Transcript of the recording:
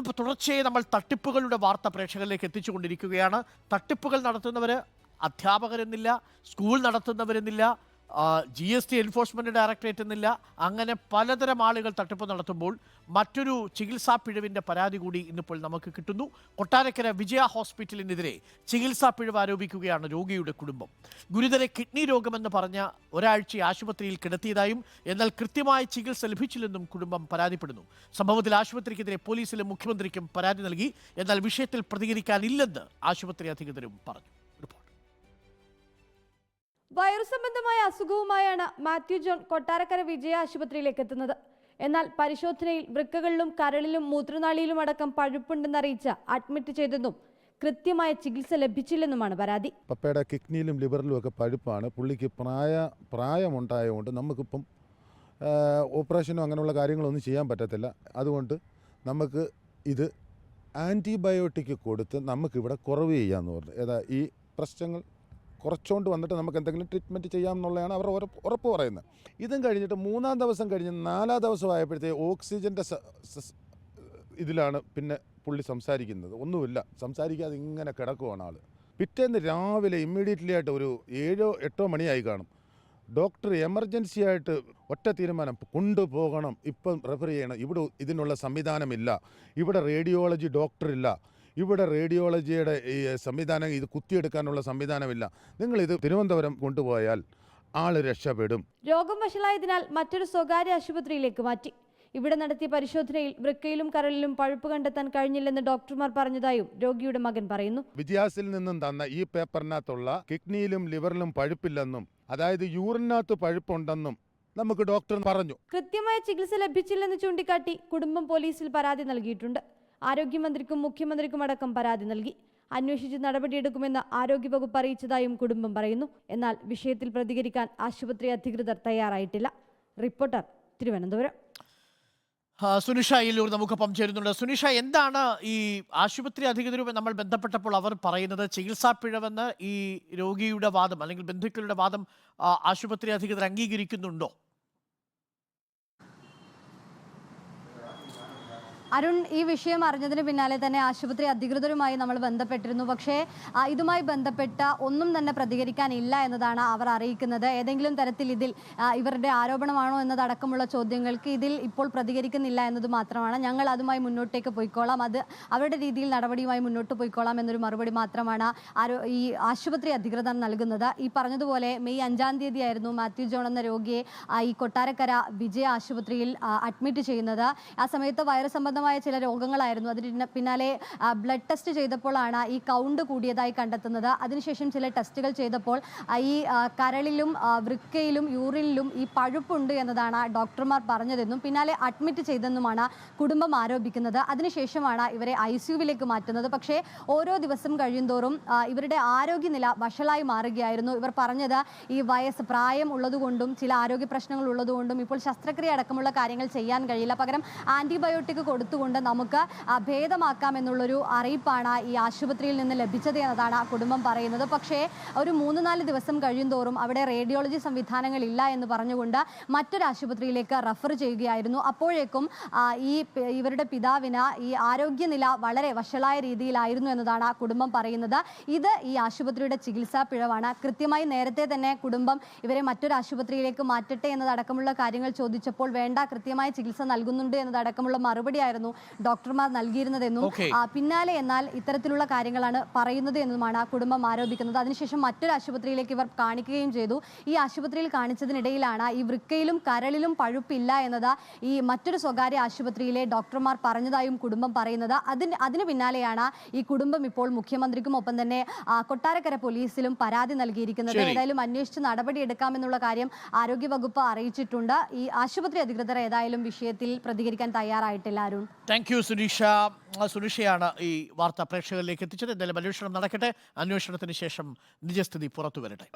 ഇന്നിപ്പോൾ തുടർച്ചയായി നമ്മൾ തട്ടിപ്പുകളുടെ വാർത്ത പ്രേക്ഷകരിലേക്ക് എത്തിച്ചുകൊണ്ടിരിക്കുകയാണ്. തട്ടിപ്പുകൾ നടത്തുന്നവർ അധ്യാപകരെന്നില്ല school നടത്തുന്നവരെന്നില്ല G S T enforcement directorate എന്നില്ല. അങ്ങനെ പലതരം ആളുകൾ തട്ടിപ്പ് നടത്തുമ്പോൾ മറ്റൊരു ചികിത്സാ പിഴവിന്റെ പരാതി കൂടി ഇന്നിപ്പോൾ നമുക്ക് കിട്ടുന്നു. കൊട്ടാരക്കര വിജയ ഹോസ്പിറ്റലിനെതിരെ ചികിത്സാ പിഴവ് ആരോപിക്കുകയാണ് രോഗിയുടെ കുടുംബം. ഗുരുതര കിഡ്നി രോഗമെന്ന് പറഞ്ഞ ഒരാഴ്ച ആശുപത്രിയിൽ കിടത്തിയതായും എന്നാൽ കൃത്യമായ ചികിത്സ ലഭിച്ചില്ലെന്നും കുടുംബം പരാതിപ്പെടുന്നു. സംഭവത്തിൽ ആശുപത്രിക്കെതിരെ പോലീസിലും മുഖ്യമന്ത്രിക്കും പരാതി നൽകി. എന്നാൽ വിഷയത്തിൽ പ്രതികരിക്കാനില്ലെന്ന് ആശുപത്രി അധികൃതരും പറഞ്ഞു. വൈറസ് സംബന്ധമായ അസുഖവുമായാണ് മാത്യു ജോൺ കൊട്ടാരക്കര വിജയ ആശുപത്രിയിലേക്ക് എത്തുന്നത്. എന്നാൽ പരിശോധനയിൽ വൃക്കകളിലും കരളിലും മൂത്രനാളിയിലും അടക്കം പഴുപ്പുണ്ടെന്നറിയിച്ച് അഡ്മിറ്റ് ചെയ്തെന്നും കൃത്യമായ ചികിത്സ ലഭിച്ചില്ലെന്നുമാണ് പരാതി. പപ്പയുടെ കിഡ്നിയിലും ലിവറിലും ഒക്കെ പഴുപ്പാണ്. പുള്ളിക്ക് പ്രായ പ്രായമുണ്ടായതുകൊണ്ട് നമുക്കിപ്പം ഓപ്പറേഷനോ അങ്ങനെയുള്ള കാര്യങ്ങളൊന്നും ചെയ്യാൻ പറ്റത്തില്ല. അതുകൊണ്ട് നമുക്ക് ഇത് ആന്റിബയോട്ടിക് കൊടുത്ത് നമുക്കിവിടെ കുറവ് ചെയ്യാമെന്ന് പറഞ്ഞു. ഏതാ ഈ പ്രശ്നങ്ങൾ കുറച്ചുകൊണ്ട് വന്നിട്ട് നമുക്ക് എന്തെങ്കിലും ട്രീറ്റ്മെന്റ് ചെയ്യാം എന്നുള്ളതാണ് അവർ ഉറപ്പ് പറയുന്നത്. ഇതും കഴിഞ്ഞിട്ട് മൂന്നാം ദിവസം കഴിഞ്ഞ് നാലാം ദിവസം ഓക്സിജന്റെ ഇതിലാണ് പിന്നെ പുള്ളി സംസാരിക്കുന്നത്. ഒന്നുമില്ല. സംസാരിക്കാതെ ഇങ്ങനെ കിടക്കുവാണ് ആൾ പിറ്റേന്ന് രാവിലെ ഇമ്മീഡിയറ്റ്ലി ആയിട്ട് ഒരു ഏഴോ എട്ടോ മണിയായി കാണും. ഡോക്ടർ എമർജൻസി ആയിട്ട് ഒറ്റ തീരുമാനം കൊണ്ടുപോകണം. ഇപ്പം റെഫർ ചെയ്യണം. ഇവിടെ ഇതിനുള്ള സംവിധാനമില്ല. ഇവിടെ റേഡിയോളജി ഡോക്ടറില്ല ഇവിടെ റേഡിയോളജിയുടെ ഈ സംവിധാനം ഇത് കുത്തിയെടുക്കാനുള്ള സംവിധാനമില്ല. ഇത് തിരുവനന്തപുരം കൊണ്ടുപോയാൽ ആൾ രക്ഷപ്പെടും. രോഗം വഷളായതിനാൽ മറ്റൊരു സ്വകാര്യ ആശുപത്രിയിലേക്ക് മാറ്റി. ഇവിടെ നടത്തിയ പരിശോധനയിൽ വൃക്കയിലും കരളിലും പഴുപ്പ് കണ്ടെത്താൻ കഴിഞ്ഞില്ലെന്ന് ഡോക്ടർമാർ പറഞ്ഞതായും രോഗിയുടെ മകൻ പറയുന്നു. വിദ്യാസിൽ നിന്നും തന്ന ഈ പേപ്പറിനകത്തുള്ള കിഡ്നിയിലും ലിവറിലും പഴുപ്പില്ലെന്നും അതായത് യൂറിനകത്ത് പഴുപ്പുണ്ടെന്നും നമുക്ക് ഡോക്ടർ പറഞ്ഞു. കൃത്യമായ ചികിത്സ ലഭിച്ചില്ലെന്ന് ചൂണ്ടിക്കാട്ടി കുടുംബം പോലീസിൽ പരാതി നൽകിയിട്ടുണ്ട്. ആരോഗ്യമന്ത്രിക്കും മുഖ്യമന്ത്രിക്കും അടക്കം പരാതി നൽകി. അന്വേഷിച്ച് നടപടിയെടുക്കുമെന്ന് ആരോഗ്യവകുപ്പ് അറിയിച്ചതായും കുടുംബം പറയുന്നു. എന്നാൽ വിഷയത്തിൽ പ്രതികരിക്കാൻ ആശുപത്രി അധികൃതർ തയ്യാറായിട്ടില്ല. റിപ്പോർട്ടർ തിരുവനന്തപുരം. സുനിഷ ഇല്ലൂർ നമുക്കൊപ്പം ചേരുന്നുണ്ട്. സുനിഷ എന്താണ് ഈ ആശുപത്രി അധികൃതരുമായി നമ്മൾ ബന്ധപ്പെട്ടപ്പോൾ അവർ പറയുന്നത്? ചികിത്സാ പിഴവെന്ന് ഈ രോഗിയുടെ വാദം അല്ലെങ്കിൽ ബന്ധുക്കളുടെ വാദം ആശുപത്രി അധികൃതർ അംഗീകരിക്കുന്നുണ്ടോ? അരുൺ ഈ വിഷയം അറിഞ്ഞതിന് പിന്നാലെ തന്നെ ആശുപത്രി അധികൃതരുമായി നമ്മൾ ബന്ധപ്പെട്ടിരുന്നു. പക്ഷേ ഇതുമായി ബന്ധപ്പെട്ട ഒന്നും തന്നെ പ്രതികരിക്കാനില്ല എന്നതാണ് അവർ അറിയിക്കുന്നത്. ഏതെങ്കിലും തരത്തിൽ ഇതിൽ ഇവരുടെ ആരോപണമാണോ എന്നതടക്കമുള്ള ചോദ്യങ്ങൾക്ക് ഇതിൽ ഇപ്പോൾ പ്രതികരിക്കുന്നില്ല എന്നത് മാത്രമാണ്. ഞങ്ങൾ അതുമായി മുന്നോട്ടേക്ക് പോയിക്കോളാം. അത് അവരുടെ രീതിയിൽ നടപടിയുമായി മുന്നോട്ട് പോയിക്കോളാം എന്നൊരു മറുപടി മാത്രമാണ് ആരോ ഈ ആശുപത്രി അധികൃതർ നൽകുന്നത്. ഈ പറഞ്ഞതുപോലെ മെയ് അഞ്ചാം തീയതി ആയിരുന്നു മാത്യു ജോൺ എന്ന രോഗിയെ ഈ കൊട്ടാരക്കര വിജയ ആശുപത്രിയിൽ അഡ്മിറ്റ് ചെയ്യുന്നത്. ആ സമയത്ത് വൈറസ് സംബന്ധമായ ചില രോഗങ്ങളായിരുന്നു. അതിന് പിന്നാലെ ബ്ലഡ് ടെസ്റ്റ് ചെയ്തപ്പോഴാണ് ഈ കൗണ്ട് കൂടിയതായി കണ്ടെത്തുന്നത്. അതിനുശേഷം ചില ടെസ്റ്റുകൾ ചെയ്തപ്പോൾ ഈ കരളിലും വൃക്കയിലും യൂറിനിലും ഈ പഴുപ്പുണ്ട് എന്നതാണ് ഡോക്ടർമാർ പറഞ്ഞതെന്നും പിന്നാലെ അഡ്മിറ്റ് ചെയ്തെന്നുമാണ് കുടുംബം ആരോപിക്കുന്നത്. അതിനുശേഷമാണ് ഇവരെ ഐ സിയുവിലേക്ക് മാറ്റുന്നത്. പക്ഷേ ഓരോ ദിവസം കഴിയുന്തോറും ഇവരുടെ ആരോഗ്യനില വഷളായി മാറുകയായിരുന്നു. ഇവർ പറഞ്ഞത് ഈ വയസ്സ് പ്രായം ഉള്ളതുകൊണ്ടും ചില ആരോഗ്യ പ്രശ്നങ്ങൾ ഉള്ളതുകൊണ്ടും ഇപ്പോൾ ശസ്ത്രക്രിയ അടക്കമുള്ള കാര്യങ്ങൾ ചെയ്യാൻ കഴിയില്ല. പകരം ആന്റിബയോട്ടിക് കൊടുത്തുകൊണ്ട് നമുക്ക് ഭേദമാക്കാം എന്നുള്ളൊരു അറിയിപ്പാണ് ഈ ആശുപത്രിയിൽ നിന്ന് ലഭിച്ചത് എന്നതാണ് കുടുംബം പറയുന്നത്. പക്ഷേ ഒരു മൂന്ന് നാല് ദിവസം കഴിയുന്തോറും അവിടെ റേഡിയോളജി സംവിധാനങ്ങൾ ഇല്ല എന്ന് പറഞ്ഞുകൊണ്ട് മറ്റൊരു ആശുപത്രിയിലേക്ക് റഫർ ചെയ്യുകയായിരുന്നു. അപ്പോഴേക്കും ഈ ഇവരുടെ പിതാവിന് ഈ ആരോഗ്യനില വളരെ വഷളായ രീതിയിലായിരുന്നു എന്നതാണ് ആ കുടുംബം പറയുന്നത്. ഇത് ഈ ആശുപത്രിയുടെ ചികിത്സാ പിഴവാണ്. കൃത്യമായി നേരത്തെ തന്നെ കുടുംബം ഇവരെ മറ്റൊരു ആശുപത്രിയിലേക്ക് മാറ്റട്ടെ എന്നതടക്കമുള്ള കാര്യങ്ങൾ ചോദിച്ചപ്പോൾ വേണ്ട കൃത്യമായ ചികിത്സ നൽകുന്നുണ്ട് എന്നതടക്കമുള്ള മറുപടിയായിരുന്നു ഡോക്ടർമാർ നൽകിയിരുന്നതെന്നും പിന്നാലെ എന്നാൽ ഇത്തരത്തിലുള്ള കാര്യങ്ങളാണ് പറയുന്നത് എന്നുമാണ് ആ കുടുംബം ആരോപിക്കുന്നത്. അതിനുശേഷം മറ്റൊരു ആശുപത്രിയിലേക്ക് ഇവർ കാണിക്കുകയും ചെയ്തു. ഈ ആശുപത്രിയിൽ കാണിച്ചതിനിടയിലാണ് ഈ വൃക്കയിലും കരളിലും പഴുപ്പില്ല എന്നത് ഈ മറ്റൊരു സ്വകാര്യ ആശുപത്രിയിലെ ഡോക്ടർമാർ പറഞ്ഞതായും കുടുംബം പറയുന്നത്. അതിന് അതിന് പിന്നാലെയാണ് ഈ കുടുംബം ഇപ്പോൾ മുഖ്യമന്ത്രിക്കും ഒപ്പം തന്നെ കൊട്ടാരക്കര പോലീസിലും പരാതി നൽകിയിരിക്കുന്നത്. ഏതായാലും അന്വേഷിച്ച് നടപടിയെടുക്കാമെന്നുള്ള കാര്യം ആരോഗ്യവകുപ്പ് അറിയിച്ചിട്ടുണ്ട്. ഈ ആശുപത്രി അധികൃതർ ഏതായാലും വിഷയത്തിൽ പ്രതികരിക്കാൻ തയ്യാറായിട്ടില്ല അരുൺ. Thank you Suneesha. സുനീഷയാണ് ഈ വാർത്ത പ്രേക്ഷകരിലേക്ക് എത്തിച്ചത്. എന്തായാലും അന്വേഷണം നടക്കട്ടെ. അന്വേഷണത്തിന് ശേഷം നിജസ്ഥിതി പുറത്തു വരട്ടെ